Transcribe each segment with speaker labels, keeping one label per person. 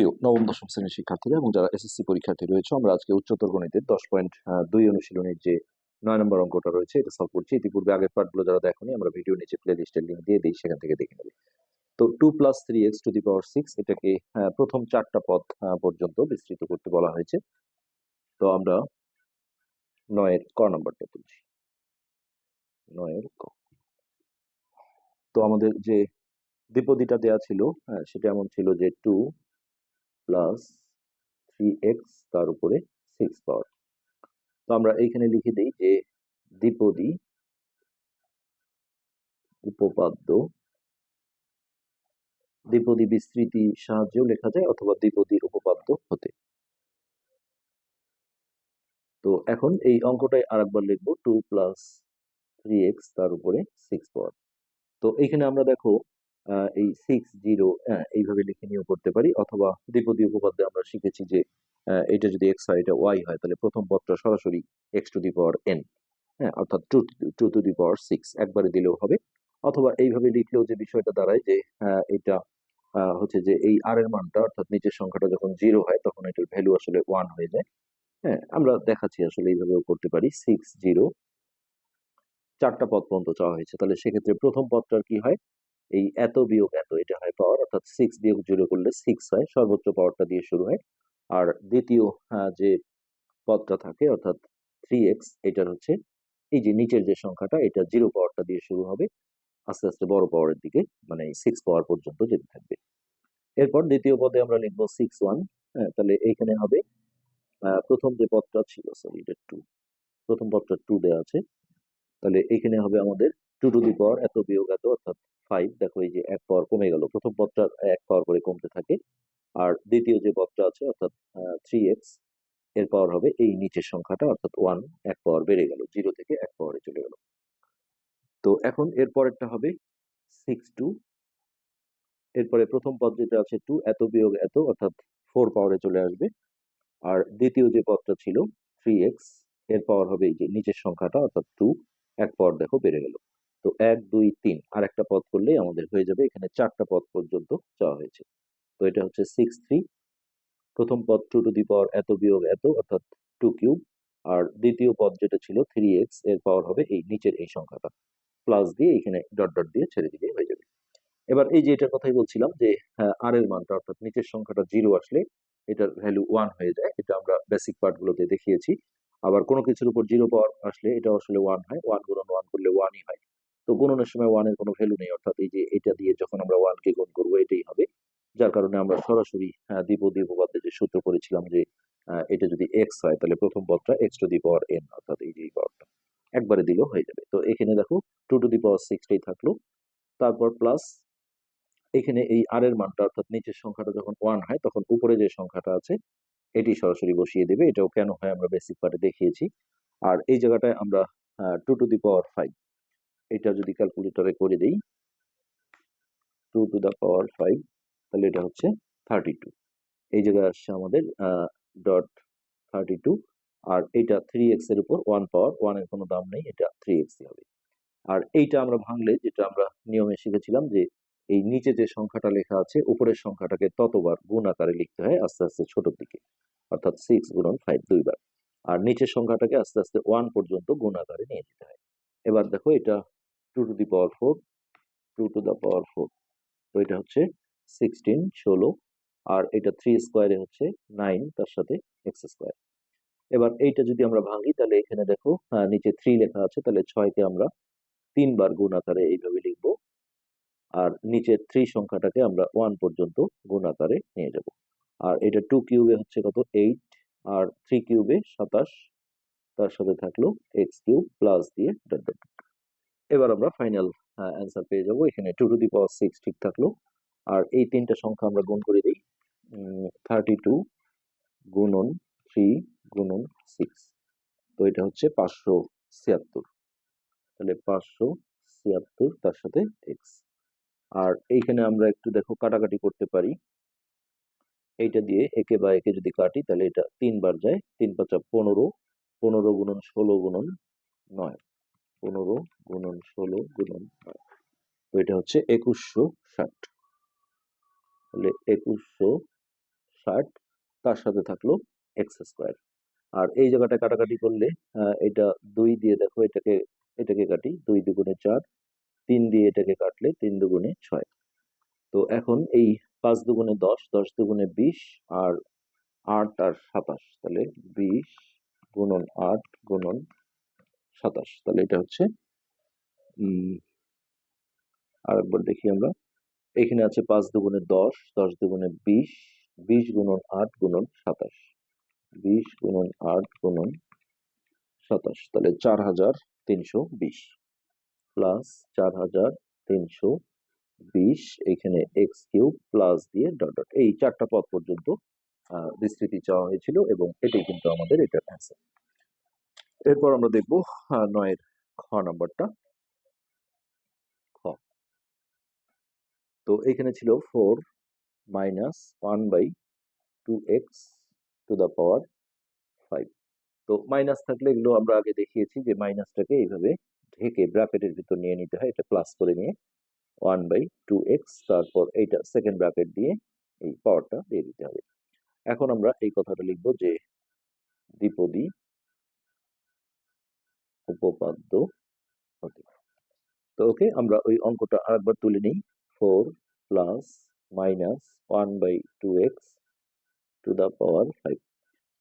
Speaker 1: প্রিয় নবম, দশম শ্রেণির শিক্ষার্থীরা এবং যারা এসএসসি পরীক্ষার্থী রয়েছে আমরা আজকে উচ্চতর গণিতের দশ পয়েন্ট দুই অনুশীলনের যে নয় নম্বর অঙ্কটা রয়েছে, এটা সলভ করছি। ইতিপূর্বে আগের পার্টগুলো যারা দেখনি, আমরা ভিডিও নিচে প্লে লিস্টের লিঙ্ক দিয়ে দিই, সেখান থেকে দেখে নেবে। তো two plus three x to the power six এটাকে প্রথম চারটা পদ পর্যন্ত বিস্তৃত করতে বলা হয়েছে। তো আমরা নয়ের ক নাম্বারটা তুলছি। নয়ের ক। তো আমাদের যে দ্বিপদীটা দেওয়া ছিল সেটা এমন ছিল যে টু প্লাস থ্রি এক্স তার উপরে সিক্স পাওয়ার। তো আমরা এইখানে লিখে দিই যে দ্বিপদী উপপাদ্য দ্বিপদী বিস্তৃতি সাহায্যেও লেখা যায় অথবা দ্বিপদী উপপাদ্য হতে। তো এখন এই অঙ্কটাই আরেকবার লিখব টু প্লাস থ্রি এক্স তার উপরে সিক্স পাওয়ার। তো এইখানে আমরা দেখো এই সিক্স জিরো এইভাবে লিখে নিয়েও করতে পারি। অথবা দ্বিপদী উপপাদ্যে আমরা শিখেছি যে এটা যদি এক্স হয়, এটা ওয়াই হয়, তাহলে প্রথম পদটা সরাসরি x to the power n হ্যাঁ? অর্থাৎ two two to the power six একবারে দিলেও হবে। অথবা এইভাবে লিখলেও যে বিষয়টা দাঁড়ায় যে এটা হচ্ছে যে এই আর এর মানটা, অর্থাৎ নিচের সংখ্যাটা যখন জিরো হয়, তখন এটার ভ্যালু আসলে ওয়ান হয়ে যায়। হ্যাঁ আমরা দেখাচ্ছি আসলে এইভাবেও করতে পারি। সিক্স জিরো চারটা পদ পর্যন্ত চাওয়া হয়েছে। তাহলে সেক্ষেত্রে প্রথম পদটার কি হয়? এই এত বিয়োগ এত, এটা হয় পাওয়ার অর্থাৎ সিক্স বিয়োগ জিরো করলে সিক্স হয়, সর্বোচ্চ পাওয়ারটা দিয়ে শুরু হয়। আর দ্বিতীয় যে পদটা থাকে, অর্থাৎ থ্রি এক্স এটার হচ্ছে এই যে নিচের যে সংখ্যাটা, এটা জিরো পাওয়ারটা দিয়ে শুরু হবে। আস্তে আস্তে বড় পাওয়ারের দিকে মানে সিক্স পাওয়ার পর্যন্ত যেতে থাকবে। এরপর দ্বিতীয় পদে আমরা লিখব সিক্স ওয়ান হ্যাঁ তাহলে এইখানে হবে প্রথম যে পদটা ছিল সরি এটা টু প্রথম পদটা টু দেওয়া আছে। তাহলে এখানে হবে আমাদের টু টু দি পাওয়ার এত বিয়োগ এত, অর্থাৎ ফাইভ দেখো এই যে এক পাওয়ার কমে গেল। প্রথম পদটা এক পাওয়ার করে কমতে থাকে। আর দ্বিতীয় যে পদটা আছে, অর্থাৎ থ্রি এক্সের পাওয়ার হবে এই নিচের সংখ্যাটা, অর্থাৎ ওয়ান এক পাওয়ার বেড়ে গেল। জিরো থেকে এক পাওয়ারে চলে গেল। তো এখন এর পরেরটা হবে সিক্স টু এরপরে প্রথম পদ যেটা আছে টু এত বিয়োগ এত, অর্থাৎ ফোর পাওয়ারে চলে আসবে। আর দ্বিতীয় যে পদটা ছিল থ্রি এক্সের পাওয়ার হবে এই যে নিচের সংখ্যাটা, অর্থাৎ টু এক পাওয়ার দেখো বেড়ে গেল। তো এক, দুই, তিন আর একটা পদ করলেই আমাদের হয়ে যাবে। এখানে চারটা পদ পর্যন্ত চাওয়া হয়েছে। তো এটা হচ্ছে সিক্স থ্রি প্রথম পদ টু টু দি পাওয়ার এত বিয়োগ এত, অর্থাৎ টু কিউব আর দ্বিতীয় পদ যেটা ছিল থ্রি এক্সের পাওয়ার হবে এই নিচের এই সংখ্যাটা। প্লাস দিয়ে এখানে ডট ডট দিয়ে ছেড়ে দিলে হয়ে যাবে। এবার এই যে এটার কথাই বলছিলাম যে আর এর মানটা, অর্থাৎ নিচের সংখ্যাটা জিরো আসলে এটার ভ্যালু ওয়ান হয়ে যায়। এটা আমরা বেসিক পার্টগুলোতে দেখিয়েছি। আবার কোনো কিছুর উপর জিরো পাওয়ার আসলে এটা আসলে ওয়ান হয়। ওয়ান গুণন ওয়ান করলে ওয়ানই হয়। তো গুণনের সময় ওয়ানের কোনো ভ্যালু নেই। অর্থাৎ এই যে এটা দিয়ে যখন আমরা ওয়ানকে গুণ করব এটাই হবে। যার কারণে আমরা সরাসরি আহ, দ্বিপদী উপপাদ্যে যে সূত্র করেছিলাম যে এটা যদি এক্স হয় তাহলে প্রথম পদটা x to the power n অর্থাৎ এই যে পাওয়ারটা একবারে দিলেও হয়ে যাবে। তো এখানে দেখো টু টু দি পাওয়ার সিক্সটাই থাকল। তারপর প্লাস এখানে এই আর এর মানটা অর্থাৎ নিচের সংখ্যাটা যখন ওয়ান হয় তখন উপরে যে সংখ্যাটা আছে এটি সরাসরি বসিয়ে দেবে। এটাও কেন হয় আমরা বেসিক পার্টে দেখিয়েছি। আর এই জায়গাটায় আমরা two to the power five এটা যদি ক্যালকুলেটরে করে দিই two to the power five তাহলে এটা হচ্ছে থার্টি টু এই জায়গায় আসছে আমাদের ডট থার্টি টু আর এইটা থ্রি এক্সের উপর ওয়ান পাওয়ার ওয়ানের কোনো দাম নেই, এটা থ্রি এক্স হবে। আর এইটা আমরা ভাঙলে, যেটা আমরা নিয়মে শিখেছিলাম যে, এই নিচে যে সংখ্যাটা লেখা আছে, উপরের সংখ্যাটাকে ততবার গুণ আকারে লিখতে হয় আস্তে আস্তে ছোটোর দিকে, অর্থাৎ সিক্স গুণন ফাইভ দুইবার। আর নিচের সংখ্যাটাকে আস্তে আস্তে ওয়ান পর্যন্ত গুণ আকারে নিয়ে যেতে হয়। এবার দেখো এটা two to the power four two to the power four তো এটা হচ্ছে সিক্সটিন ষোলো, আর এটা থ্রি স্কোয়ারে হচ্ছে নাইন তার সাথে এক্স স্কোয়ার এবার এইটা যদি আমরা ভাঙি, তাহলে এখানে দেখো নিচে থ্রি লেখা আছে, তাহলে ছয়কে আমরা তিনবার গুণ আকারে এইভাবে লিখব, আর নিচের থ্রি সংখ্যাটাকে আমরা ওয়ান পর্যন্ত গুণ আকারে নিয়ে যাব। আর এটা টু কিউবে হচ্ছে কত? এইট আর থ্রি কিউবে সাতাশ, তার সাথে থাকল এক্স কিউব প্লাস দিয়ে ডট ডট এবার আমরা ফাইনাল অ্যান্সার পেয়ে যাব। এখানে two to the power six ঠিক থাকল। আর এই তিনটা সংখ্যা আমরা গুণ করে দিই। থার্টি টু গুণন থ্রি গুণন সিক্স তো এটা হচ্ছে পাঁচশো ছিয়াত্তর। তাহলে পাঁচশো ছিয়াত্তর তার সাথে এক্স আর এইখানে আমরা একটু দেখো কাটাকাটি করতে পারি। এইটা দিয়ে একে বা একে যদি কাটি, তাহলে এটা তিনবার যায়। তিন পাঁচা পনেরো পনেরো গুণন ষোলো গুণন নয়। পনেরো গুণন ষোলো গুণন নয় তো এটা হচ্ছে একুশশো ষাট। তাহলে একুশশো ষাট তার সাথে থাকল এক্স স্কোয়ার আর এই জায়গাটা কাটাকাটি করলে এটা দুই দিয়ে দেখো, এটাকে এটাকে কাটি দুই দুগুণে চার, তিন দিয়ে এটাকে কাটলে তিন দুগুণে ছয়। তো এখন এই পাঁচ দুগুণে দশ দশ দুগুণে বিশ আর আট আর সাতাশ, তাহলে বিশ গুণন আট গুণন সাতাশ। তাহলে এটা হচ্ছে উম আরেকবার দেখি আমরা। এখানে আছে পাঁচ দুগুণে দশ দশ দুগুণে বিশ বিশ গুণন আট গুণন সাতাশ। বিশ গুণন আট গুণন সাতাশ, তাহলে চার হাজার তিনশো বিশ। প্লাস চার হাজার তিনশো বিশ, এখানে এক্স কিউব প্লাস দিয়ে ডট ডট এই চারটা পদ পর্যন্ত বিস্তৃতি চাওয়া হয়েছিল এবং এটাই কিন্তু আমাদের এটার অ্যান্সার এরপর আমরা দেখব নয়ের খ নাম্বারটা খ তো এখানে ছিল four minus one by two x to the power five. তো মাইনাস থাকলে এগুলো আমরা আগে দেখিয়েছি যে মাইনাসটাকে এইভাবে ঢেকে ব্র্যাকেটের ভিতর নিয়ে নিতে হয়, এটা প্লাস করে নিয়ে ওয়ান বাই টু এক্স, তারপর এইটা সেকেন্ড ব্র্যাকেট দিয়ে এই পাওয়ারটা দিয়ে দিতে হবে। এখন আমরা এই কথাটা লিখব যে দ্বিপদী উপপাদ্য হতে তো ওকে, আমরা ওই অঙ্কটা আরেকবার তুলে নিই। Four plus minus one by two x to the power five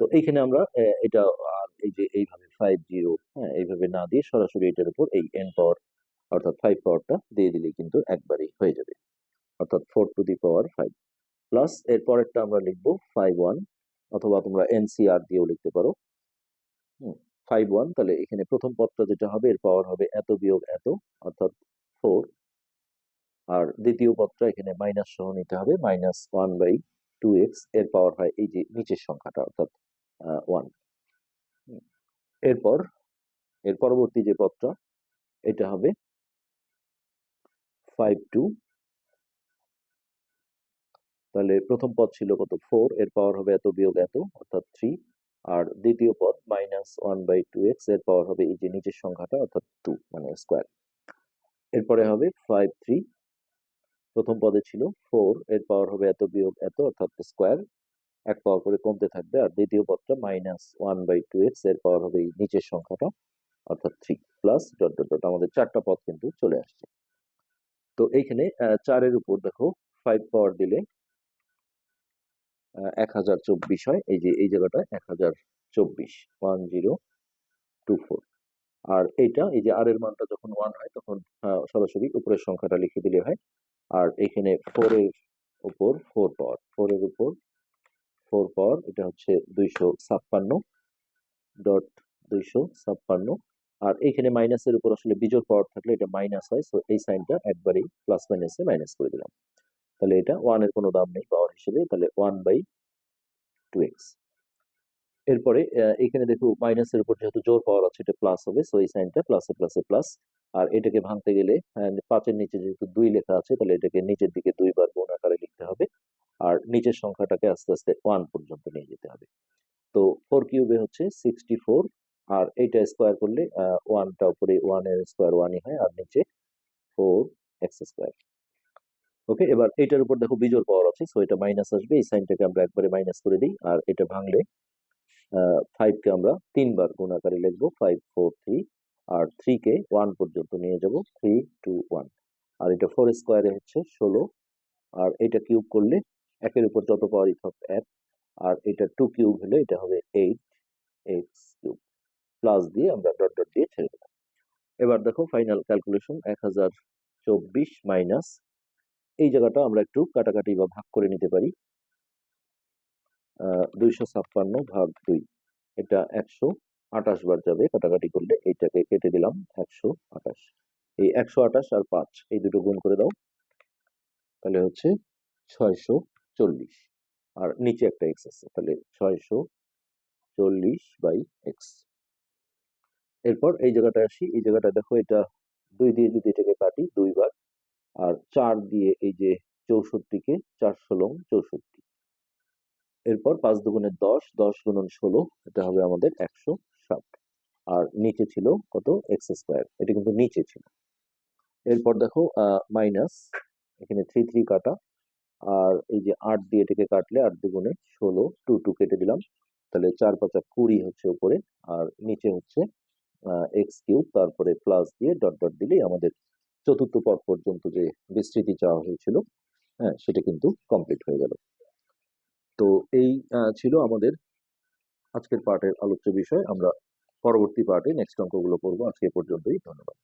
Speaker 1: তো এইখানে আমরা এটা এই যে এইভাবে ফাইভ জিরো হ্যাঁ এইভাবে না দিয়ে সরাসরি এটার উপর এই এন পাওয়ার অর্থাৎ ফাইভ পাওয়ারটা দিয়ে দিলে কিন্তু একবারই হয়ে যাবে। অর্থাৎ four to the power five plus এর পরেরটা আমরা লিখব ফাইভ ওয়ান অথবা তোমরা এনসিআর দিয়েও লিখতে পারো। ফাইভ ওয়ান তাহলে এখানে প্রথম পদটা যেটা হবে, এর পাওয়ার হবে এত বিয়োগ এত, অর্থাৎ ফোর আর দ্বিতীয় পদটা এখানে মাইনাস সহ নিতে হবে মাইনাস ওয়ান বাই টু এক্সের পাওয়ার হয় এই যে নিচের সংখ্যাটা, অর্থাৎ ওয়ান এরপর, এর পরবর্তী যে পদটা, এটা হবে ফাইভ টু তাহলে প্রথম পদ ছিল কত? ফোর এর পাওয়ার হবে এত বিয়োগ এত, অর্থাৎ থ্রি আর দ্বিতীয় পদ মাইনাস ওয়ান বাই টু এক্সের পাওয়ার হবে এই যে নিচের সংখ্যাটা, অর্থাৎ টু মানে স্কোয়ার এরপরে হবে ফাইভ থ্রি প্রথম পদে ছিল ফোর, এর পাওয়ার হবে এত বিয়োগ এত, অর্থাৎ স্কোয়ার। এক পাওয়ার করে কমতে থাকবে, আর দ্বিতীয় পদটা minus one by two x, এর পাওয়ার হবে এই নিচের সংখ্যাটা, অর্থাৎ three plus dot dot dot. আমাদের চারটা পদ কিন্তু চলে আসছে। তো এইখানে চারের উপর দেখো ফাইভ পাওয়ার দিলে এক হাজার চব্বিশ হয়। এই যে, এই জায়গাটা এক হাজার চব্বিশ ওয়ান জিরো টু ফোর আর এইটা, এই যে আর এর মানটা যখন ওয়ান হয়, তখন সরাসরি উপরের সংখ্যাটা লিখে দিলে হয় আর এখানে ফোর এর উপর ফোর পাওয়ার ফোর এর উপর ফোর পাওয়ার এটা হচ্ছে দুইশো ছাপ্পান্ন ডট দুইশো ছাপ্পান্ন। আর এখানে মাইনাসের উপর আসলে বিজোড় পাওয়ার থাকলে এটা মাইনাস হয় সো এই সাইনটা একবারেই প্লাস মাইনাসে মাইনাস করে দিলাম। তাহলে এটা ওয়ানের কোনো দাম নেই পাওয়ার হিসেবে, তাহলে ওয়ান বাই টু এক্স এরপরে এখানে দেখো মাইনাসের উপর যেহেতু জোর পাওয়ার আছে, এটা প্লাস হবে সো এই সাইনটা প্লাসে প্লাসে প্লাস আর এটাকে ভাঙতে গেলে পাঁচের নিচে যেহেতু দুই লেখা আছে, তাহলে এটাকে নিচের দিকে দুইবার গুণ আকারে লিখতে হবে, আর নিচের সংখ্যাটাকে আস্তে আস্তে ওয়ান পর্যন্ত নিয়ে যেতে হবে। তো ফোর কিউবে হচ্ছে সিক্সটি ফোর আর এইটা স্কোয়ার করলে ওয়ানটা উপরে ওয়ানের স্কোয়ার ওয়ানই হয়, আর নিচে ফোর এক্স স্কোয়ার ওকে এবার এটার উপর দেখো বিজোর পাওয়ার আছে সো এটা মাইনাস আসবে, এই সাইনটাকে আমরা একবারে মাইনাস করে দিই, আর এটা ভাঙলে ফাইভ কে আমরা তিনবার গুণ আকারে লিখব ফাইভ ফোর থ্রি আর থ্রি কে ওয়ান পর্যন্ত নিয়ে যাব থ্রি টু ওয়ান আর এটা ফোর স্কোয়ারে হচ্ছে ষোলো। আর এটা কিউব করলে একের উপর যত পাওয়ারই থাক এক। আর এটা টু কিউব হলে এটা হবে এইট এক্স কিউব প্লাস দিয়ে আমরা ডট ডট দিয়ে ছেড়ে দিলাম। এবার দেখো ফাইনাল ক্যালকুলেশন এক হাজার চব্বিশ মাইনাস এই জায়গাটা আমরা একটু কাটাকাটি বা ভাগ করে নিতে পারি। দুইশো ছাপ্পান্ন ভাগ দুই। এটা একশো আঠাশ বার যাবে, কাটাকাটি করলে এইটাকে কেটে দিলাম একশো আঠাশ। এই একশো আঠাশ আর পাঁচ, এই দুটো গুণ করে দাও, তাহলে হচ্ছে ছয়শো চল্লিশ। আর নিচে একটা এক্স আছে, তাহলে ছয়শো চল্লিশ বাই এক্স এরপর এই জায়গাটায় আসি, এই জায়গাটা দেখো, এটা দুই দিয়ে যদি এটাকে কাটি দুইবার, আর চার দিয়ে এই যে চৌষট্টিকে চার ষোলো চৌষট্টি। এরপর পাঁচ দুগুণে দশ দশ গুণন ষোলো, এটা হবে আমাদের একশো ষাট। আর নিচে ছিল কত? X square. এটা কিন্তু নিচে ছিল। এরপর দেখো মাইনাস, এখানে থ্রি থ্রি কাটা। আর এই যে আট দিয়ে এটাকে কাটলে আট দুগুণে ষোলো, টু টু কেটে দিলাম। তাহলে চার পাঁচা কুড়ি হচ্ছে উপরে। আর নিচে হচ্ছে এক্স কিউব। তারপরে প্লাস দিয়ে ডট ডট দিলেই আমাদের চতুর্থ পদ পর্যন্ত যে বিস্তৃতি চাওয়া হয়েছিল হ্যাঁ সেটা কিন্তু কমপ্লিট হয়ে গেল। তো এই ছিল আমাদের আজকের পাঠের আলোচ্য বিষয়। আমরা পরবর্তী পার্টে নেক্সট অঙ্কগুলো করব আজকে পর্যন্তই। ধন্যবাদ।